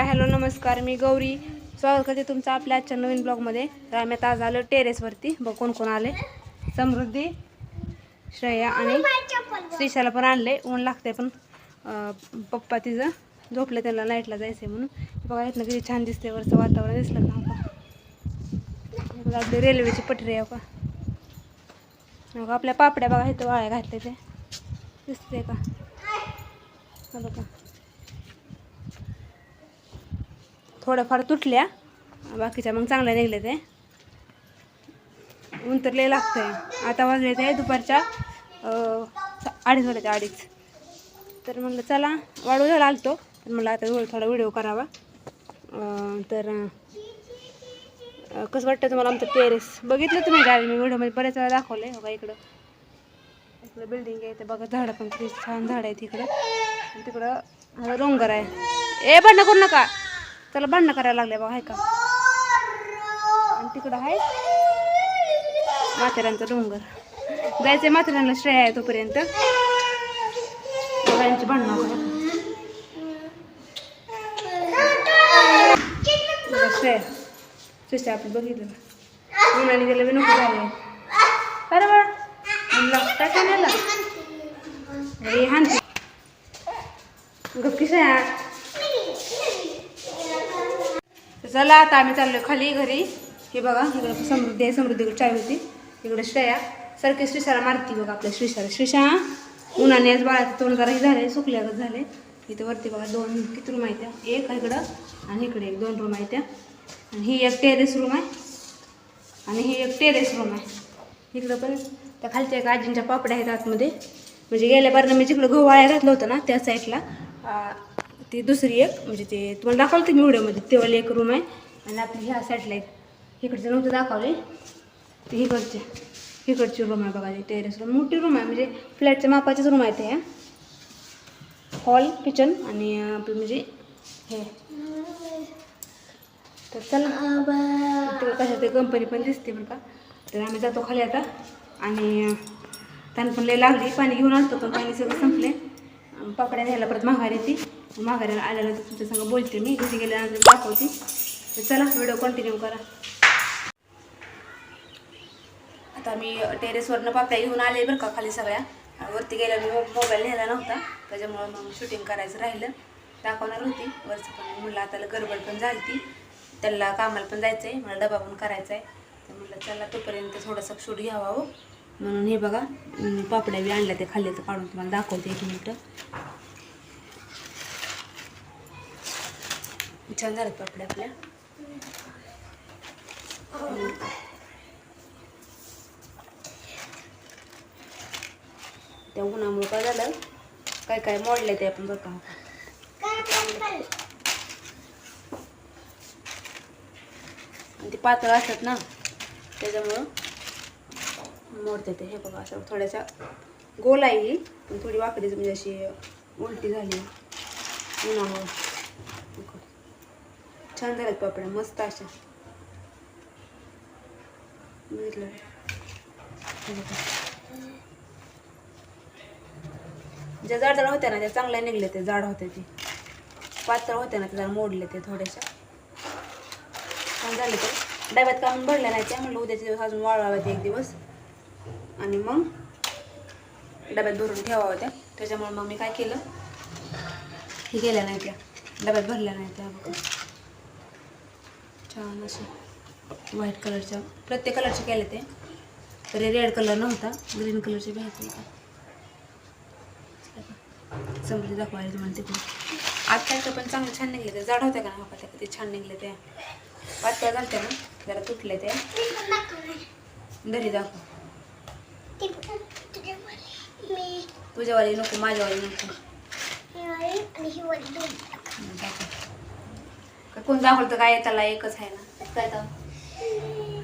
Hi hello नमस्कार मी गौरी. स्वागत करते तुमचं आपल्या आजच्या नवीन ब्लॉगमध्ये. तर आम्ही आता आज आलो टेरेसवरती. बघ कोण कोण आले. समृद्धी श्रेया आणि श्रीशाला पण आणले. ऊन लागते पण. पप्पा तिचं झोपलं त्याला नाईटला जायचं आहे म्हणून. बघा इथनं किती छान दिसते वरचं वातावरण. दिसलं ना का? आपली रेल्वेची पटरी आहे का आपल्या पापड्या बघा इथं वाळ्या घातले ते. दिसते का? बघा. थोड्याफार तुटल्या. बाकीच्या मग चांगल्या निघले ते. ऊन तर लय लागतंय. आता वाजले ते दुपारच्या अडीच वाजले ते अडीच. तर म्हणलं चला वाढू झाला आलतो. तर म्हणलं आता थोडा व्हिडिओ करावा. तर कसं वाटतं तुम्हाला आमचं टेरेस? बघितलं तुम्ही गावी मी व्हिडिओमध्ये बऱ्याच वेळा दाखवलं बघा हो इकडं? इकडं बिल्डिंग आहे ते बघा झाडं पण छान झाडं आहेत इकडं. तिकडं रोंगर डोंगर आहे. ए भांडणं करू नका. त्याला भांडणं करायला लागले बघा आहे का? आणि तिकडं आहे माथेरानचा डोंगर. जायचंय माथेरानला श्रेय आहे तोपर्यंत. बघा यांची भांडणं बघा. बघा श्रेया. आपण बघितलं ना. उन्हाने गेलं बी नको झालं अरे बा म्हणलं काय खाण्याला अरे हानते गप्पी श्रेया तर चला आता आम्ही चाललो खाली घरी. हे बघा इकडे समृद्धी आहे समृद्धीकडे चाय होती? इकडे श्रेया. सारखी श्रीशाला मारती बघा आपल्या श्रीशाला. श्रीशा उन्हाने आज बाळाचं तोंड जरा हे झाले सुकल्यागत झाले इथं वरती बघा दोन किती रूम आहेत त्या एक इकडं आणि इकडे एक दोन रूम आहेत त्या आणि ही एक टेरेस रूम आहे. आणि ही एक टेरेस रूम आहे. इकडं पण त्या खालच्या एक आजींच्या पापड्या आहेत आतमध्ये. म्हणजे गेल्या बारनं मी जिकडं गहू वाळ्या घातलं होतं ना त्या साईडला ती दुसरी एक म्हणजे ते तुम्हाला दाखवलं ते मी व्हिडिओमध्ये तेवाली एक रूम आहे. आणि आपली ह्या साईडला एक इकडचं नव्हतं दाखवले ते इकडचे इकडची रूम आहे बघा टेरेस रूम मोठी रूम आहे म्हणजे फ्लॅटच्या मापाचीच रूम आहे ते हॉल किचन आणि आपलं म्हणजे हे. तर चला. कशा ते कंपनी पण दिसते बरं का. तर आम्ही जातो खाली आता. आणि त्यांना पण लय लागली पाणी घेऊन आणतो पण पाणी सगळं संपले अं, पापड्या न्यायला परत माघारी ती माघारीला आल्यानंतर तुमच्या संग बोलते मी. घरी गेल्यानंतर दाखवते. तर चला व्हिडिओ कंटिन्यू करा. आता मी टेरेसवरनं पापड्या घेऊन आले बरं का खाली सगळ्या. वरती गेल्या मी मोबाईल नेला नव्हता. त्याच्यामुळं मग शूटिंग करायचं राहिलं. दाखवणार होती. वरचं पण म्हणलं आता गडबड पण झाली ती त्याला कामाला पण जायचं आहे मला डबा पण करायचा आहे तर म्हणलं चला तोपर्यंत थोडंसं शूट घ्यावा हो. म्हणून हे बघा पापड्या बी आणल्या ते खाल्ले तर काढून तुम्हाला दाखवते एक मिनटं. छान झालं पापड्या आपल्या त्या उन्हामुळं काय झालं? काय काय मोडले ते आपण बघा. आणि ते पातळ असतात ना त्याच्यामुळं मोडते ते. हे बघा असं थोड्याशा गोल आहे ही पण थोडी वाकडीच म्हणजे अशी उलटी झाली. उन्हामुळं. छान झाल्यात पापड्या मस्त अशा बघितलं ज्या जाड जाड होत्या ना त्या चांगल्या निघल्या ते जाड होते ते. पातळ होत्या ना त्या जरा मोडले ते थोड्याशा छान झाले ते. डब्यात काढून भरल्या नाही त्या म्हणलं उद्याचे दिवस अजून वाळवाव्यात एक दिवस. आणि मग डब्यात भरून ठेवावं त्या त्याच्यामुळे मग मी काय केलं? हे गेल्या नाही त्या. डब्यात भरल्या नाही त्या. छान असे व्हाईट कलरच्या प्रत्येक कलरचे केले ते. तरी रेड कलर नव्हता ग्रीन कलरचे घ्यायचे होते. समृद्धी दाखवायला तुम्हाला तिकडून आजकालचं पण चांगले छान निघले ते. जाड होत्या का ना त्या? ते छान निघले ते पातळ झालते ना? जरा तुटले ते. दरी दाखव. तुझ्यावाली नको माझ्यावाली नको. कोण दाखवलं तर काय त्याला एकच आहे ना? काय तर?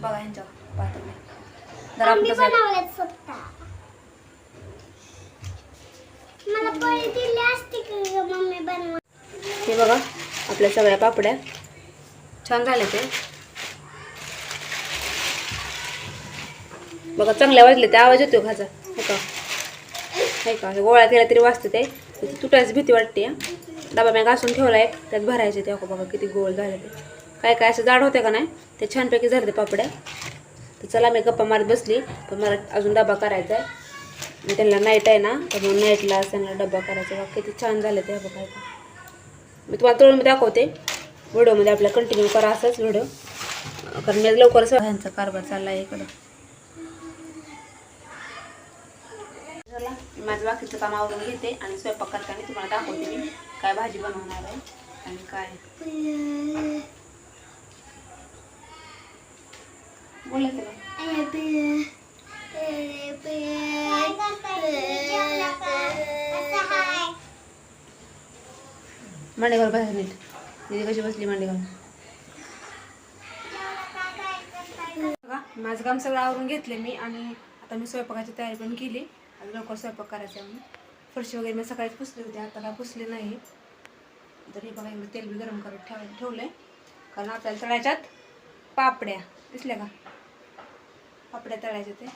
बघा ह्यांच्या पातळ जरा आपण कसं मला पोळी दिली असती का ग मम्मी बनवा हे बघा आपल्या सगळ्या पापड्या. छान झाले ते. बघा चांगल्या वाजले ते आवाज येतो खाचा हे का? हे का? गोळ्या केला तरी वाजते ते. तुटायची भीती वाटते हं. डबा मी घासून ठेवला आहे त्यात भरायचे ते. बघा किती गोल झाले ते. काय काय असं जाड होते का नाही? ते छानपैकी झाले ते पापड्या. तर चला मी गप्पा मारत बसली. पण मला अजून डबा करायचा आहे. त्यांना नाईट आहे ना तर मग नाईटला त्यांना डबा करायचा. बघा किती छान झाले ते. बघा काय मी तुम्हाला तळून दाखवते. व्हिडिओमध्ये आपल्या कंटिन्यू करा असंच व्हिडिओ. कारण मी लवकरच ह्यांचा कारभार चालला आहे इकडं. चला मी माझं बाकीचं काम आवरून घेते आणि स्वयंपाक करताना तुम्हाला दाखवते मी. काय भाजी बनवणार आहे आणि काय? बोला का मांडे घाल बाहेर नीट दिदी कशी बसली मांडे घाल माझं काम सगळं आवरून घेतले मी आणि आता मी स्वयंपाकाची तयारी पण केली. आज लवकर स्वयंपाक करायचा आहे म्हणून. फरशी वगैरे मी सकाळीच पुसली होती आता काय नाही. तर हे बघा एवढं तेल बी गरम करत ठेवायला ठेवलं आहे कारण आपल्याला तळायच्यात पापड्या. दिसल्या का? पापड्या तळायच्या ते.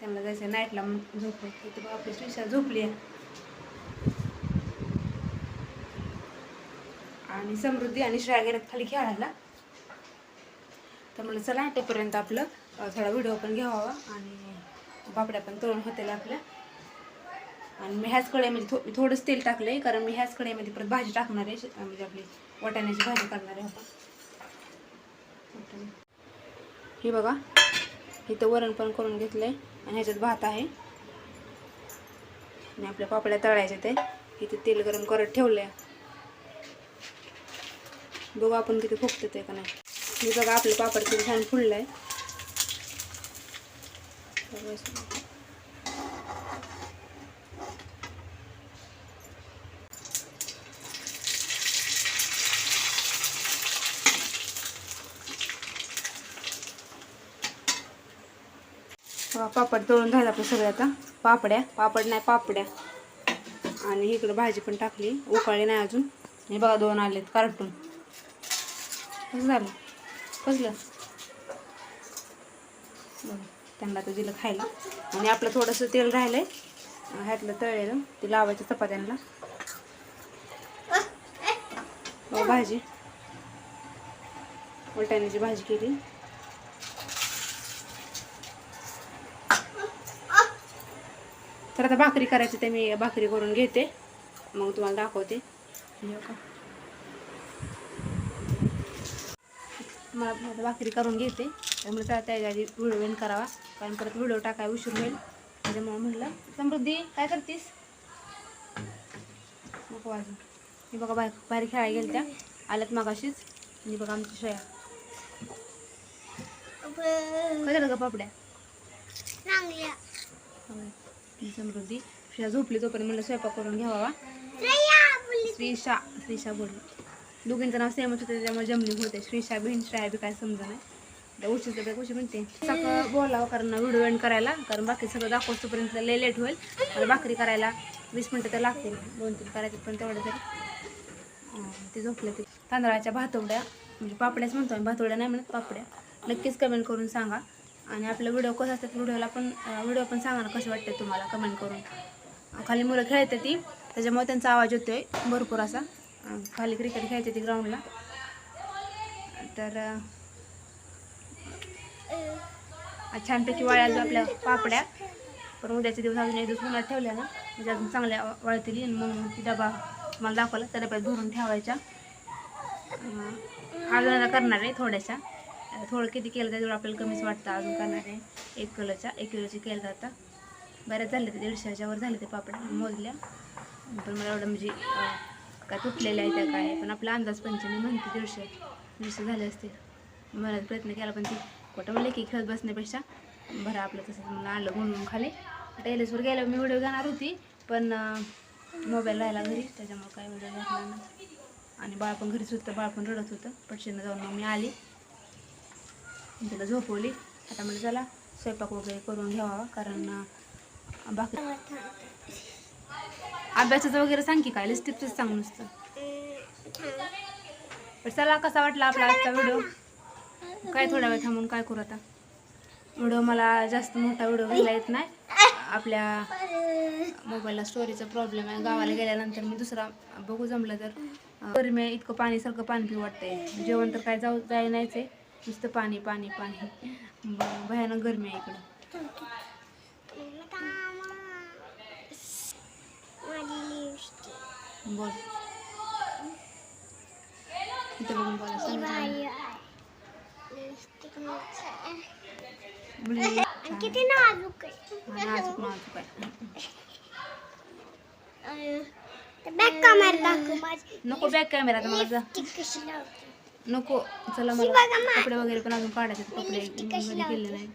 त्यांना जायचं नाईटला मग झोप. इथे बघा आपली श्रीषा झोपली आहे. आणि समृद्धी आणि श्रेया गेल्यात खाली खेळायला. तर म्हणलं चला तोपर्यंत आपलं थोडा व्हिडिओ पण घ्यावा आणि पापड्या पण तळून होतील आपल्या. आणि मी ह्याच कढईमध्ये थो थोडंच तेल टाकलं आहे कारण मी ह्याच कढईमध्ये परत भाजी टाकणार आहे म्हणजे आपली वाटाण्याची भाजी करणार आहे आपण. हे बघा इथं वरण पण करून घेतलं आहे आणि ह्याच्यात भात आहे. आणि आपल्या पापड्या तळायच्या ते इथे तेल गरम करत ठेवलं आहे बघू आपण किती फुगतं ते का नाही. हे बघा आपलं पापड किती छान फुललं आहे बघा, पापड तळून झालं आपलं सगळ्या आता. पापड्या. पापड नाही पापड्या. आणि इकडं भाजी पण टाकली. उकाळी नाही अजून. हे बघा दोन आलेत कार्टून कसं झालं? कसलं? बघा त्यांना तर दिलं खायला. आणि आपलं थोडंसं तेल राहिलं आहे ह्यातलं तळलेलं ते लावायचं चपात्यांना. बघा भाजी. वटाण्याची भाजी केली. तर आता भाकरी करायची ते मी भाकरी करून घेते. मग तुम्हाला दाखवते. मला भाकरी करून घेते. त्यामुळे त्या त्याच्या आधी व्हिडिओ एंड करावा. कारण परत व्हिडिओ टाकाय उशीर होईल. त्याच्यामुळे म्हटलं समृद्धी काय करतीस? नको वाजून मी बघा बाहेर बाहेर खेळायला गेल्या त्या आल्यात मागाशीच. आणि बघा आमची श्रेया. काय झालं ग पापड्या? समृद्धी. श्रेया झोपली तोपर्यंत म्हणलं स्वयंपाक करून घ्यावा श्रीशा श्रीशा बोलली. दोघींचं नाव सेमच होतं त्याच्यामुळे जमली होते. श्रीशा बहीण श्रेया बी काय समजा नाही. उशीर तर कशी म्हणते. सगळं बोलावं कारण व्हिडिओ एंड करायला कारण बाकी सगळं दाखवतोपर्यंत लय लेट होईल. मला भाकरी करायला वीस मिनटं तर लागतील. दोन तीन करायचे पण तेवढं तरी. ते झोपले ते. तांदळाच्या भातोड्या म्हणजे पापड्याच म्हणतो आम्ही भातोड्या नाही म्हणत पापड्या. नक्कीच कमेंट करून सांगा. आणि आपला व्हिडिओ कसं असतात व्हिडिओला पण व्हिडिओ पण सांगा ना कसे वाटते तुम्हाला कमेंट करून. खाली मुलं खेळते ती त्याच्यामुळे त्यांचा आवाज येतोय भरपूर असा. खाली क्रिकेट खेळते ती ग्राउंडला तर छानपैकी वाळ्या आपल्या पापड्या. पण उद्याचे दिवस अजून एक दिवस उन्हात ठेवल्या ना म्हणजे अजून चांगल्या वाळतील. मग ती डबा मला दाखवला त्या डब्यात भरून ठेवायच्या. अजून आता करणार आहे थोड्याशा. थोडं किती केलं त्याच्यावर आपल्याला कमीच वाटतं. अजून करणार एक किलोच्या एक किलोची केलं जातं. बऱ्याच झाले ते दीडशेच्या वर झाले ते पापड मोजल्या. पण मला एवढं म्हणजे काय तुटलेल्या आहे त्या काय. पण आपला अंदाज पंचमी म्हणते दीडशे दीडशे झाले असतील मला प्रयत्न केला पण ती कुठं म्हणलं की खेळत बसण्यापेक्षा बरं आपलं तसं म्हणून आणलं म्हणून खाली. टेरेसवर गेल्यावर मी व्हिडिओ घेणार होती पण मोबाईल राहिला घरी. त्याच्यामुळे काय व्हिडिओ म्हणजे घेतला नाही. आणि बाळ पण घरीच होतं बाळ पण रडत होतं. पटशीनं जाऊन मग मी आली. तिला झोपवली. आता म्हणजे चला स्वयंपाक वगैरे करून घ्यावा कारण बाकी अभ्यासाचं वगैरे सांग की काय? लिस्टिपचंच सांग नुसतं. पण चला कसा वाटला आपला आजचा व्हिडिओ? काय थोडा वेळ थांबून काय करू आता? व्हिडिओ मला जास्त मोठा व्हिडिओ घ्यायला येत नाही. आपल्या मोबाईलला स्टोरीचा प्रॉब्लेम आहे. गावाला गेल्यानंतर मी दुसरा बघू जमलं तर अं, गरमी आहे इतकं पाणीसारखं पाणी पिऊ वाटतंय. जेवण तर काय जाऊ जाय नाहीच आहे. नुसतं पाणी पाणी पाणी. भयानक गरमी आहे इकडं. माझी बोल. इथं बघून किती नाजूक आहे. नाजूक नाजूक आहे. बॅक कॅमेरा दाखव. माझी नको बॅक कॅमेरा आता नको चला मला. कपडे वगैरे पण अजून काढायचे. कपडे? केले नाही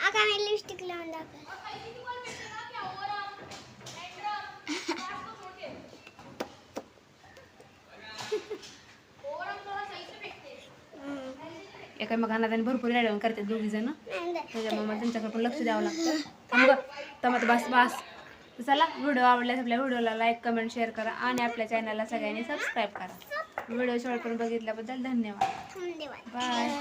आता मी लिपस्टिक लावून दाखव एकामेकांना त्यांनी भरपूर रेडवून करतात दोघी जण त्याच्यामुळे मला त्यांच्याकडे पण लक्ष द्यावं लागतं थांब गं. थांबा तर बस बस चला व्हिडिओ आवडल्यास आपल्या व्हिडिओला लाईक कमेंट शेअर करा आणि आपल्या चॅनलला सगळ्यांनी सबस्क्राईब करा व्हिडिओ शेवटपर्यंत बघितल्याबद्दल धन्यवाद. धन्यवाद. बाय.